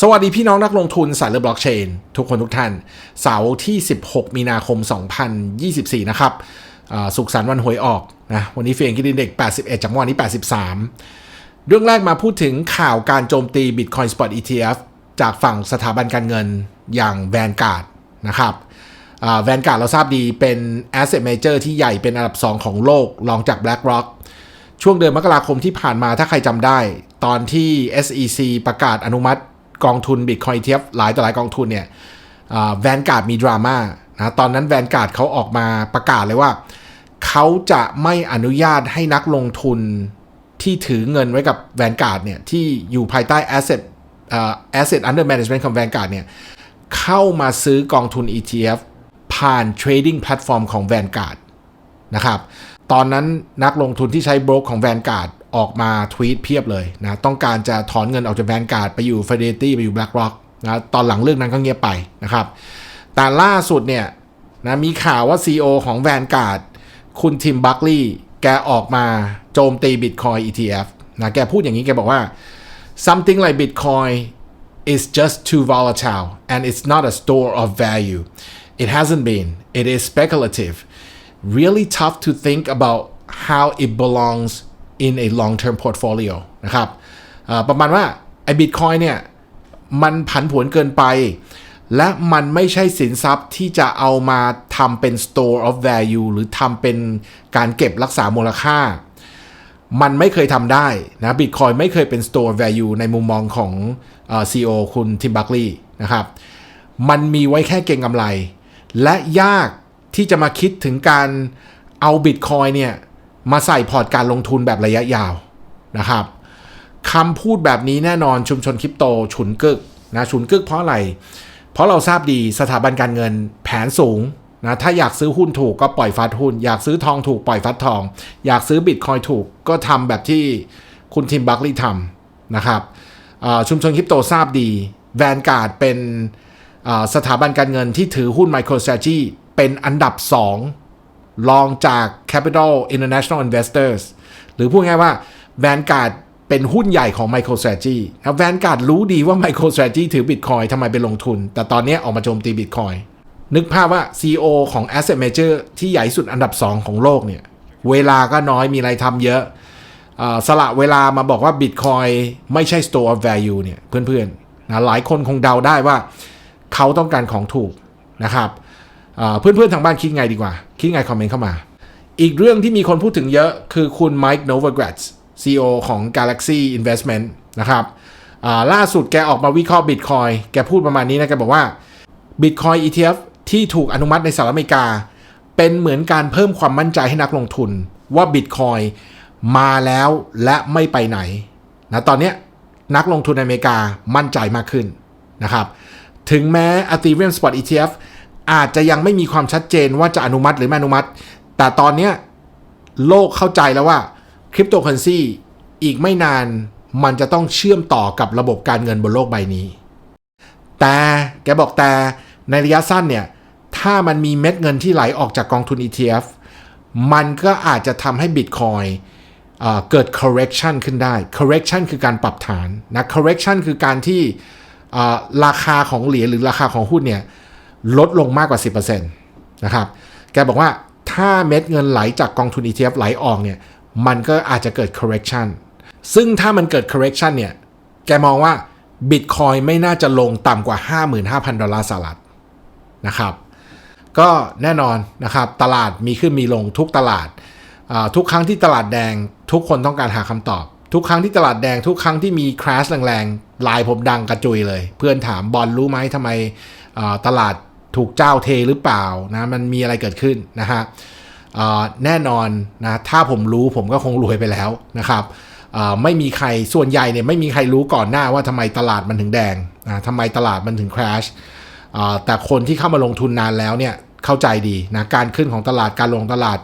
สวัสดีพี่น้องนักลงทุนสายเลือบล็อกเชน ทุกคนทุกท่าน เสาร์ที่ 16 มีนาคม 2024 นะครับสุขสันต์วันหวยออกนะวันนี้เฟียงกินเด็ก 81 จากเมื่อวานนี้ 83 เรื่องแรกมาพูดถึงข่าวการโจมตี Bitcoin Spot ETF จากฝั่งสถาบันการเงินอย่าง Vanguard นะครับแวนการ์ดเราทราบดีเป็น Asset Manager ที่ใหญ่เป็นอันดับ 2 ของโลกรองจาก BlackRock ช่วงเดือนมกราคมที่ผ่านมาถ้าใครจำได้ ตอนที่ SEC ประกาศอนุมัติ กองทุน Bitcoin ETF หลายต่อหลายกองทุนเนี่ยแวนการ์ดมีดราม่านะตอนนั้นแวนการ์ดเขาออกมาประกาศเลยว่า เขาจะไม่อนุญาตให้นักลงทุนที่ถือเงินไว้กับแวนการ์ดเนี่ยที่อยู่ภายใต้ Asset เอ่อ Asset Under Management ของแวนการ์ดเนี่ยเข้ามาซื้อกองทุน ETF ผ่าน Trading Platform ของ Vanguard นะครับ ตอนนั้นนักลงทุนที่ใช้โบรกของ Vanguard ออกมาทวีตเพียบเลยนะต้องการจะถอนเงินออกจาก Vanguard ไปอยู่ Fidelity ไปอยู่ BlackRock นะตอนหลังเรื่องนั้นก็เงียบไปนะครับแต่ล่าสุดเนี่ยนะมีข่าวว่า CEO ของ Vanguard คุณทิมบัคลีย์แกออกมาโจมตี Bitcoin ETF นะแกพูดอย่างนี้แกบอกว่า something like Bitcoin is just too volatile and it's not a store of value it hasn't been it is speculative really tough to think about how it belongs in a long term portfolio นะครับประมาณว่าไอ้ Bitcoin เนี่ยมันผันผวนเกินไป และมันไม่ใช่สินทรัพย์ที่จะเอามาทำเป็น store of value หรือทำเป็นการเก็บรักษามูลค่า มันไม่เคยทำได้นะบิตคอยไม่เคยเป็น store value ในมุมมองของเอ่อ CEO คุณทิมบัคลีย์นะครับ มันมีไว้แค่เก็งกำไร และยากที่จะมาคิดถึงการเอาบิตคอยเนี่ย มาใส่พอร์ตการลงทุนแบบระยะยาวนะครับคำพูดแบบนี้แน่นอนชุมชนคริปโตฉุนกึกนะฉุนกึกเพราะอะไร เพราะเราทราบดีสถาบันการเงินแผนสูงนะถ้าอยากซื้อหุ้นถูกก็ปล่อยฟัดหุ้น อยากซื้อทองถูกปล่อยฟัดทอง อยากซื้อบิตคอยถูกก็ทำแบบที่คุณทิมบัคลีย์ทำนะครับชุมชนคริปโตทราบดีแวนการ์ดเป็นสถาบันการเงินที่ถือหุ้น MicroStrategy เป็นอันดับ 2 รองจาก Capital International Investors หรือพูดง่ายว่า Vanguard เป็นหุ้นใหญ่ของ MicroStrategy ครับ Vanguard รู้ดีว่า MicroStrategy ถือ Bitcoin ทำไมไปลงทุน แต่ตอนนี้ออกมาโจมตี Bitcoin นึกภาพว่า CEO ของ Asset Manager ที่ใหญ่สุดอันดับ 2 ของโลกเนี่ย เวลาก็น้อยมีอะไรทำเยอะสละเวลามาบอกว่า Bitcoin ไม่ใช่ store of value เนี่ยเพื่อนๆนะหลายคนคงเดาได้ว่าเขาต้องการของถูกนะครับ เพื่อนๆทางบ้านคิดไงดีกว่า คิดไงคอมเมนต์เข้ามา อีกเรื่องที่มีคนพูดถึงเยอะคือคุณ Mike Novogratz CEO ของ Galaxy Investment นะครับล่าสุดแกออกมาวิเคราะห์ Bitcoin แกพูดประมาณนี้นะแกบอกว่า Bitcoin ETF ที่ถูกอนุมัติในสหรัฐอเมริกา เป็นเหมือนการเพิ่มความมั่นใจให้นักลงทุน ว่า Bitcoin มาแล้วและไม่ไปไหนนะตอนนี้นักลงทุนในอเมริกามั่นใจมากขึ้นนะครับถึงแม้ Ethereum Spot ETF อาจจะยังไม่มีความชัดเจนว่าจะอนุมัติหรือไม่อนุมัติ แต่ตอนนี้โลกเข้าใจแล้วว่าคริปโตเคอเรนซีอีกไม่นานมันจะต้องเชื่อมต่อกับระบบการเงินบนโลกใบนี้ แต่แกบอกแต่ในระยะสั้นเนี่ย ถ้ามันมีเม็ดเงินที่ไหลออกจากกองทุน ETF มันก็อาจจะทำให้ Bitcoin เอ่อเกิด correction ขึ้นได้ correction คือการปรับฐานนะ correction คือการที่ราคาของเหรียญหรือราคาของหุ้นเนี่ย ลดลงมากกว่า 10%นะครับ แกบอกว่าถ้าเม็ดเงินไหลจากกองทุน ETF ไหลออกเนี่ย มันก็อาจจะเกิด correction ซึ่งถ้ามันเกิด correction เนี่ย แกมองว่า Bitcoin ไม่น่าจะลงต่ำกว่า 55,000 ดอลลาร์สหรัฐนะครับ ก็แน่นอนนะครับ ตลาดมีขึ้นมีลงทุกตลาด ทุกครั้งที่ตลาดแดงทุกคนต้องการหาคำตอบ ทุกครั้งที่ตลาดแดงทุกครั้งที่มี crash แรงๆไลน์ผมดังกระจุยเลย เพื่อนถามบอลรู้ไหมทำไมตลาด ถูกเจ้าเทหรือเปล่านะมันมีอะไรเกิดขึ้นนะฮะแน่นอนนะถ้าผมรู้ผมก็คงรวยไปแล้วนะครับไม่มีใครส่วนใหญ่เนี่ยไม่มีใครรู้ก่อนหน้าว่าทำไมตลาดมันถึงแดงนะทำไมตลาดมันถึง crash อ่าแต่คนที่เข้ามาลงทุนนานแล้วเนี่ยเข้าใจดีนะการขึ้นของตลาดการลงตลาด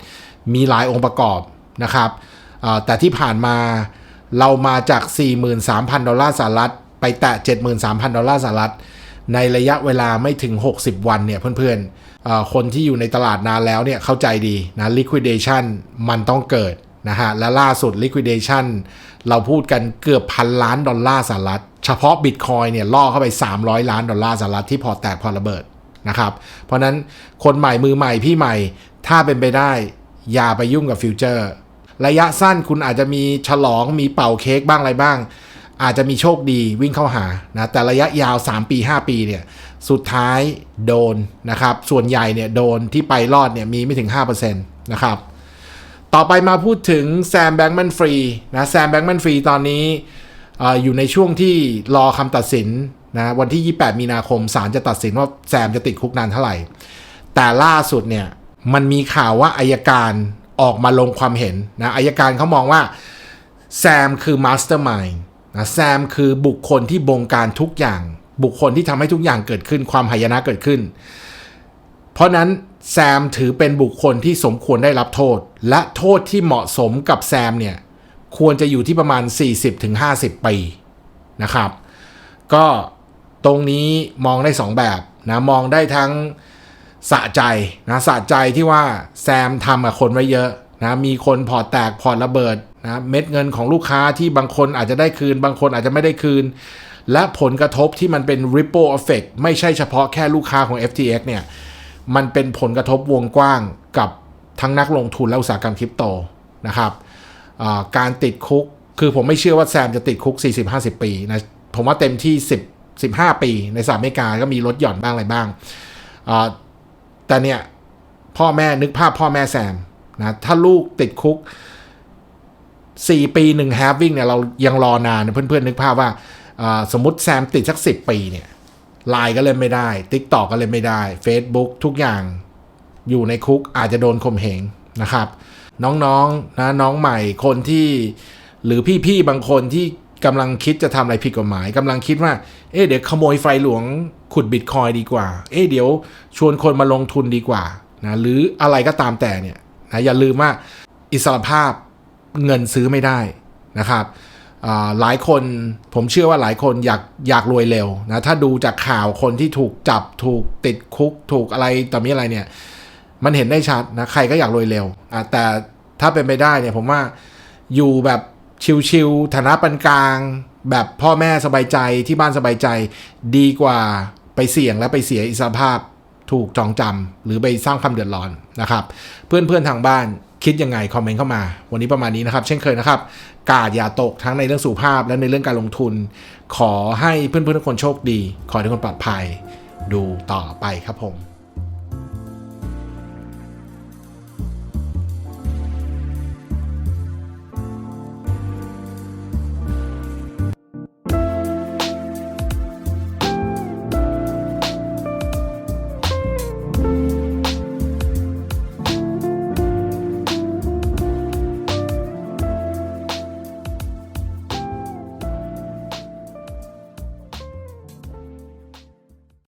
มีหลายองค์ประกอบนะครับแต่ที่ผ่านมาเรามาจาก 43,000 ดอลลาร์สหรัฐ ไปแตะ 73,000 ดอลลาร์สหรัฐ ในระยะเวลาไม่ถึง 60 วันเนี่ยเพื่อนๆ คนที่อยู่ในตลาดนานแล้วเนี่ยเข้าใจดีนะ liquidation มันต้องเกิดนะฮะ และล่าสุด liquidation เราพูดกันเกือบพันล้านดอลลาร์สหรัฐ เฉพาะบิตคอยเนี่ยล่อเข้าไป 300 ล้านดอลลาร์สหรัฐที่พอแตกพอระเบิดนะครับ เพราะฉะนั้นคนใหม่มือใหม่พี่ใหม่ถ้าเป็นไปได้ อย่าไปยุ่งกับฟิวเจอร์ ระยะสั้นคุณอาจจะมีฉลองมีเป่าเค้กบ้างอะไรบ้าง อาจจะมีโชคดีวิ่งเข้าหานะแต่ระยะยาว 3 ปี 5 ปีเนี่ยสุดท้ายโดนนะครับส่วนใหญ่เนี่ยโดนที่ไปรอดเนี่ยมีไม่ถึง 5%นะครับต่อไปมาพูดถึงแซมแบง k ์แมนฟรีนะแซมแบง k ์แมนฟรีตอนนี้อออยู่ในช่วงที่รอคำตัดสินนะวันที่ 28 มีนาคมศาลจะตัดสินว่าแซมจะติดคุกนานเท่าไหร่ แต่ล่าสุดเนี่ยมันมีข่าวว่าอายการออกมาลงความเห็นนะอายการเขามองว่าแซมคือมาสเตอร์มาย นะแซมคือบุคคลที่บงการทุกอย่าง บุคคลที่ทำให้ทุกอย่างเกิดขึ้น ความหายนะเกิดขึ้น เพราะนั้นแซมถือเป็นบุคคลที่สมควรได้รับโทษ และโทษที่เหมาะสมกับแซมเนี่ยควรจะอยู่ที่ประมาณ 40-50 ปีนะครับ ก็ตรงนี้มองได้ 2 แบบนะมองได้ทั้งสะใจนะสะใจที่ว่าแซมทำกับคนไว้เยอะนะมีคนพอแตกพอระเบิด นะเม็ดเงินของลูกค้าที่บางคนอาจจะได้คืน บางคนอาจจะไม่ได้คืน และผลกระทบที่มันเป็น ripple effect ไม่ใช่เฉพาะแค่ลูกค้าของ FTX เนี่ยมันเป็นผลกระทบวงกว้างกับทั้งนักลงทุนและอุตสาหกรรมคริปโตนะครับการติดคุกคือผมไม่เชื่อว่าแซมจะติดคุก 40-50 ปีนะผมว่าเต็มที่ 10 15 ปี ในสหรัฐอเมริกาก็มีลดหย่อนบ้างอะไรบ้าง แต่เนี่ยพ่อแม่นึกภาพพ่อแม่แซมนะถ้าลูกติดคุก 4 ปีหนึ่งแฮฟวิ่งเนี่ยเรายังรอนานนเพื่อนๆนึกภาพว่าสมมติแซมติดสัก 10 ปีเนี่ยไลน์ก็เล่นไม่ได้ Tik t o อกก็เล่นไม่ได้ Facebook ทุกอย่างอยู่ในคุกอาจจะโดนข่มเหงนะครับ น้องๆนะน้องใหม่คนที่ หรือพี่ๆบางคนที่กำลังคิดจะทำอะไรผิดกฎหมายกำลังคิดว่า เอ๊ะเดี๋ยวขโมยไฟหลวงขุดบิตคอยดีกว่า เอ๊ะเดี๋ยวชวนคนมาลงทุนดีกว่านะหรืออะไรก็ตามแต่เนี่ยนะอย่าลืมว่าอิสรภาพ เงินซื้อไม่ได้นะครับหลายคนผมเชื่อว่าหลายคนอยากอยากรวยเร็วนะถ้าดูจากข่าวคนที่ถูกจับถูกติดคุกถูกอะไรต่อมีอะไรเนี่ยมันเห็นได้ชัดนะใครก็อยากรวยเร็วอะแต่ถ้าเป็นไปได้เนี่ยผมว่าอยู่แบบชิวๆฐานะปานกลาง แบบพ่อแม่สบายใจที่บ้านสบายใจดีกว่าไปเสี่ยงและไปเสียอิสรภาพถูกจองจำหรือไปสร้างความเดือดร้อนนะครับ เพื่อนๆทางบ้าน คิดยังไงคอมเมนต์เข้ามา วันนี้ประมาณนี้นะครับ เช่นเคยนะครับ กาดอย่าตกทั้งในเรื่องสุขภาพและในเรื่องการลงทุน ขอให้เพื่อนๆทุกคนโชคดี ขอให้ทุกคนปลอดภัย ดูต่อไปครับผม